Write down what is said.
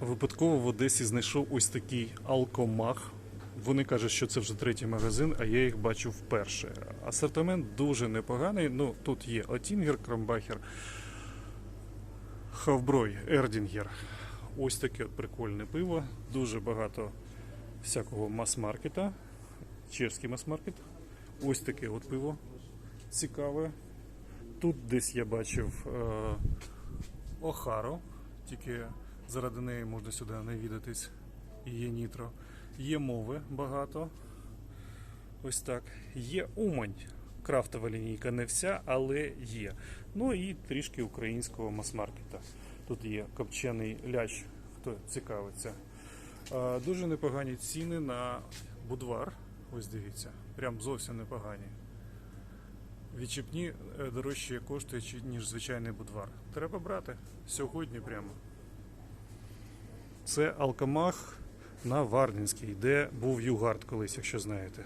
Випадково в Одесі знайшов ось такий алкомах. Вони кажуть, що це вже третій магазин, а я їх бачу вперше. Асортимент дуже непоганий. Ну, тут є Отінгер, Кромбахер, Хавброй, Ердінгер. Ось таке прикольне пиво. Дуже багато всякого мас-маркета. Чешський мас-маркет. Ось таке от пиво цікаве. Тут десь я бачив е, Охаро, тільки заради неї можна сюди навідатись. Є нітро. Є мови багато. Ось так. Є Умань. Крафтова лінійка не вся, але є. Ну і трішки українського мас-маркета. Тут є копчений лящ, хто цікавиться. Дуже непогані ціни на будвар. Ось дивіться. Прям зовсім непогані. Відчіпні е, дорожче коштує, ніж звичайний будвар. Треба брати сьогодні прямо. Це Алкамах на Варнінській, де був Югард колись, якщо знаєте.